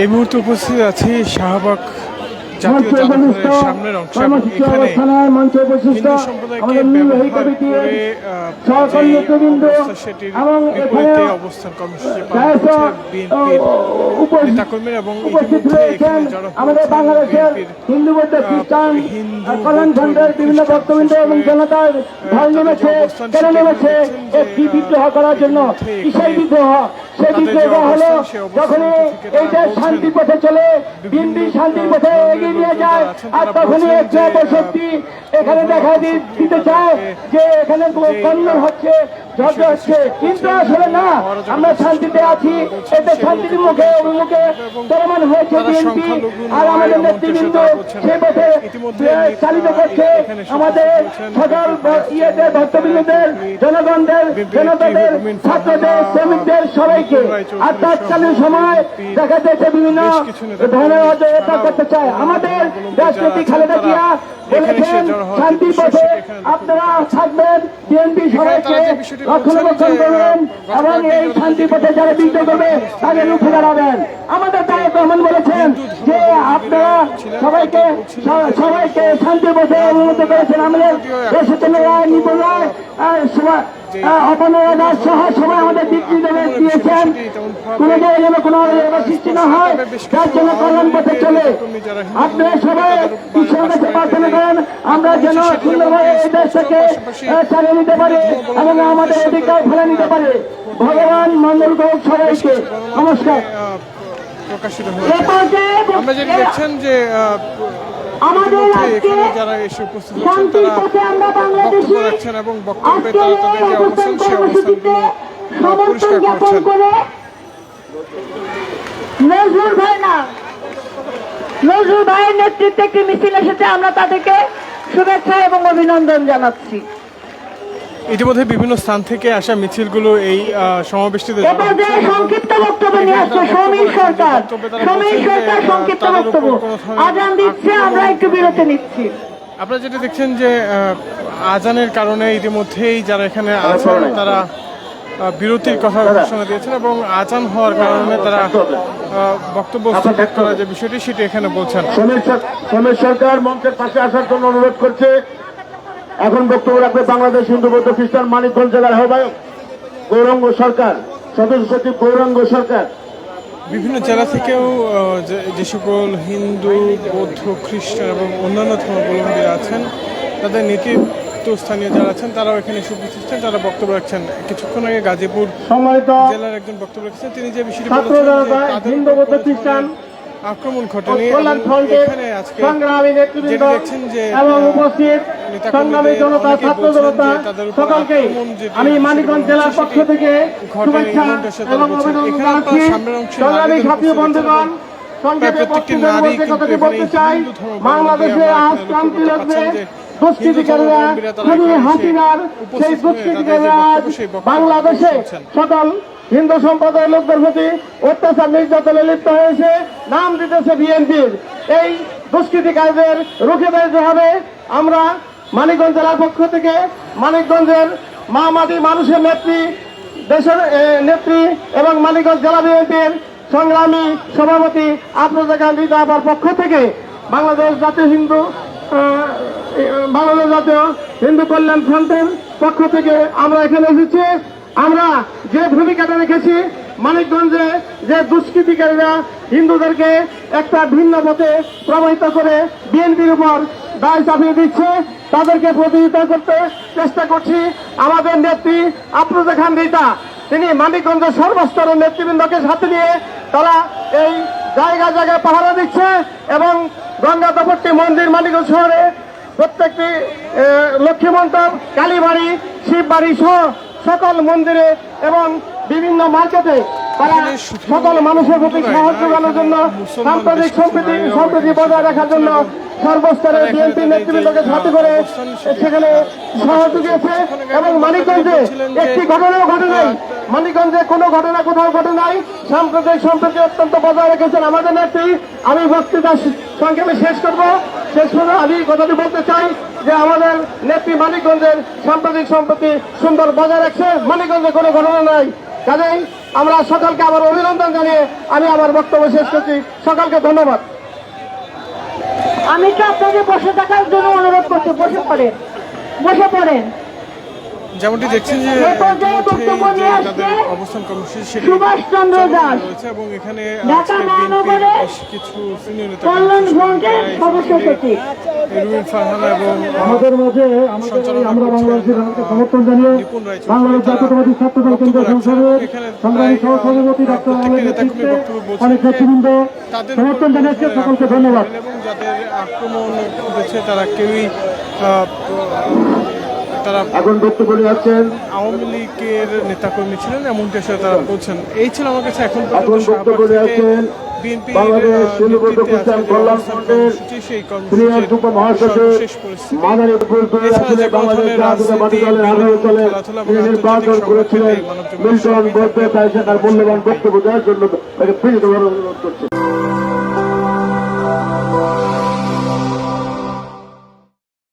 এই মুহূর্তে উপস্থিত আছি শাহবাগ জাতীয় জাদুঘরের সামনের অংশ এবং এখানে হিন্দু সম্প্রদায়কে ব্যবহার করে সেটির বিপরীতে অবস্থান কর্মসূচি পালন করছে বিএনপির নেতাকর্মীরা ইতিমধ্যে এখানে জড়ো বিদ্রোহ করার জন্য কিসের বিদ্রোহ? যে বিদ্রোহ হলো যখন থেকে এই দেশ শান্তির পথে চলে বিএনপি শান্তির পথে ধর্মের এগিয়ে নিয়ে যায়। আর তখনই বলছেন এক যে, শক্তি এখানে দেখা দিতে চায় যে এখানে কন্যা হচ্ছে ঝগড়া হচ্ছে। কিন্তু আসলে না আমরা শান্তিতে আছি। এতে শান্তির মুখে অভিমুখে চলমান হয়েছে বিএনপি আর আমাদের নেতৃবৃন্দ। সে পথে চালিত করছে আমাদের সকল ইয়েতে ভক্তবৃন্দদের জনগণদের জনতাদের ছাত্রদের শ্রমিকদের সবাইকে আর তৎকালীন সময় দেখা যাচ্ছে বিভিন্ন ছাড়াও করতে চায়। আমাদের রাষ্ট্রপতি খালেদা জিয়া বলেছেন শান্তির পথে আপনারা থাকবেন। বিএনপি সবাইকে রক্ষণাবেক্ষণ করবেন এবং এই শান্তি পথে যারা বিদ্রোহ করবে তাদের রুখে দাঁড়াবেন। আমাদের তারেক রহমান বলেছেন যে আপনারা সবাইকে সবাইকে শান্তির পথে অনুমতি করেছেন। আমাদের দেশের জন্য রায় নিপুণ রায় আহ, অপর্ণা সহ সবাই আমাদের দিক নির্দেশ দিয়েছেন। কোনো জায়গায় যেন কোনো সৃষ্টি না হয় যার জন্য কল্যাণ পথে চলে। আপনারা সবাই ঈশ্বরের কাছে প্রার্থনা করেন আমরা যেন সুন্দরভাবে এই দেশ চালিয়ে নিতে পারি এবং আমাদের অধিকার ফেলে নিতে পারি। ভগবান মঙ্গল করুক সবাইকে। নমস্কার। প্রকাশিত হয়েছে। আমরা যেটা দেখছেন যে এখানে যারা এসে উপস্থিত হচ্ছেন তারা বক্তব্য রাখছেন এবং বক্তব্যে তারা তাদের যে অবস্থান অবস্থান সেই কর্মসূচিতে অবস্থানগুলো পরিষ্কার করছেন। নজরুল ভাই না। নজরুল ভাইয়ের নেতৃত্বে একটি মিছিল এসেছে আমরা তাদেরকে শুভেচ্ছা এবং অভিনন্দন জানাচ্ছি। ইতিমধ্যে বিভিন্ন স্থান থেকে আসা মিছিলগুলো এই সমাবেশটিতে সংক্ষিপ্ত বক্তব্য নিয়ে আসছে সমীর সরকার সমীর সরকার সংক্ষিপ্ত বক্তব্য। আজান দিচ্ছে আমরা একটু বিরতি নিচ্ছি। আপনারা যেটা দেখছেন যে আজানের কারণে ইতিমধ্যেই যারা এখানে আছেন তারা বিরতির কথা ঘোষণা দিয়েছেন এবং আজান হওয়ার কারণে তারা বক্তব্য করার যে বিষয়টি সেটি এখানে বলছেন। সমীর সরকার মঞ্চের পাশে আসার জন্য অনুরোধ করছে। এখন বক্তব্য রাখবে বাংলাদেশ হিন্দু বৌদ্ধ খ্রিস্টান মানিকগঞ্জ জেলার আহ্বায়ক গৌরাঙ্গ সরকার সদস্য সচিব গৌরাঙ্গ সরকার। বিভিন্ন জেলা থেকেও যে- সকল হিন্দু বৌদ্ধ খ্রিস্টান এবং অন্যান্য ধর্মাবলম্বীরা আছেন তাদের নেতৃত্বস্থানীয় যারা আছেন তারাও এখানে এসে উপস্থিত তারা বক্তব্য রাখছেন কিছুক্ষণ আগে গাজীপুর জেলার একজন বক্তব্য রাখছেন। তিনি যে বিষয়টি হিন্দু, বৌদ্ধ, খ্রিস্টান আক্রমণ ঘটেনি এখানে আজকে যেটা দেখছেন যে এবং উপস্থিত সংগ্রামী জনতা ছাত্র জনতা সকলকে আমি মানিকগঞ্জ জেলার পক্ষ থেকে শুভেচ্ছা এবং অভিনন্দন জানাচ্ছি। সংগ্রামী সাথী বন্ধুগণ সংক্ষেপে কথাটি বলতে চাই বাংলাদেশে আজ ক্রান্তি লাগবে দুষ্কৃতিকারীরা খুবই হাসিনার সেই দুষ্কৃতিকারীরা বাংলাদেশে সকল হিন্দু সম্প্রদায়ের লোকদের প্রতি অত্যাচার, নির্যাতনে লিপ্ত হয়েছে নাম দিতেছে বিএনপির। এই দুষ্কৃতিকারীদের রুখে দিতে হবে। আমরা মানিকগঞ্জ জেলার পক্ষ থেকে মানিকগঞ্জের মা মাটি মানুষের নেত্রী, দেশের নেত্রী এবং মানিকগঞ্জ জেলা বিএনপির সংগ্রামী সভাপতি আফরোজা গান্ধী আবার পক্ষ থেকে বাংলাদেশ জাতীয় হিন্দু বাংলাদেশ জাতীয় হিন্দু কল্যাণ ফ্রন্টের পক্ষ থেকে আমরা এখানে এসেছি। আমরা যে ভূমিকাটা রেখেছি মানিকগঞ্জে যে দুষ্কৃতিকারীরা হিন্দুদেরকে একটা ভিন্ন পথে প্রবাহিত করে বিএনপির উপর দায় চাপিয়ে দিচ্ছে, তাদেরকে প্রতিহিতা করতে চেষ্টা করছি। আমাদের নেত্রী আফরোজা খান রিতা, তিনি মানিকগঞ্জের সর্বস্তরের নেতৃবৃন্দকে সাথে নিয়ে তারা এই জায়গা জায়গায় পাহারা দিচ্ছে এবং গঙ্গা দপট্টি মন্দির মানিকগঞ্জ শহরে প্রত্যেকটি লক্ষ্মী মণ্ডপ কালীবাড়ি, শিববাড়ি সহ সকল মন্দিরে এবং বিভিন্ন মার্কেটে তারা সকল মানুষের প্রতি সাহায্য করার জন্য সাম্প্রদায়িক সম্প্রীতি সম্প্রীতি বজায় রাখার জন্য সর্বস্তরে বিএনপি নেতৃবৃন্দকে সাথে করে সেখানে সহযোগী আছে এবং মানিকগঞ্জে একটি ঘটনাও ঘটে নাই। মানিকগঞ্জে কোনো ঘটনা কোথাও ঘটে নাই। সাম্প্রদায়িক সম্প্রীতি অত্যন্ত বজায় রেখেছেন আমাদের নেত্রী। আমি বক্তৃতা সংক্ষেপে শেষ করব। শেষ করে আমি কথাটি বলতে চাই যে আমাদের নেত্রী মানিকগঞ্জের সাম্প্রতিক সম্পত্তি সুন্দর বজায় রাখছে। মানিকগঞ্জে কোনো ঘটনা নাই। কাজেই আমরা সকলকে আবার অভিনন্দন জানিয়ে আমি আমার বক্তব্য শেষ করছি। সকলকে ধন্যবাদ। আমি তো আপনাদের বসে থাকার জন্য অনুরোধ করছি, বসে পড়েন। বসে পড়েন। যেমনটি দেখছেন যে তাদের অবস্থান কর্মসূচি সেটি। রয়েছে এবং এখানে বেশ কিছু সিনিয়র নেতা কল্যাণ কর্মী ফ্রন্টের যারা এই সদস্য সভাপতি সচিব। রুবিন ফারহানা এবং আমাদের মাঝে আমরা বাংলাদেশের সমর্থন জানিয়ে বাংলাদেশ তারা জাতীয়তাবাদী ছাত্র দল কেন্দ্র সংসদের সংগ্রামী সহসভাপতি ডাক্তার প্রত্যেকটি আলমের নেতাকর্মী নেতৃত্বে বক্তব্য বলছেন অনেক নেতৃবৃন্দ সমর্থন জানিয়েছে সকলকে ধন্যবাদ। এবং যাদের আক্রমণ করেছে তারা কেউই তারা এখন বক্তব্য যাচ্ছেন আওয়ামী লীগের নেতাকর্মী ছিলেন এমনটি আসলে তারা বলছেন। এই ছিল আমার কাছে এখন বক্তব্য নির্বাচন করেছিলেন। মিল্টন বলতে তাই মূল্যবান বক্তব্য দেওয়ার জন্য তাকে অনুরোধ করছে।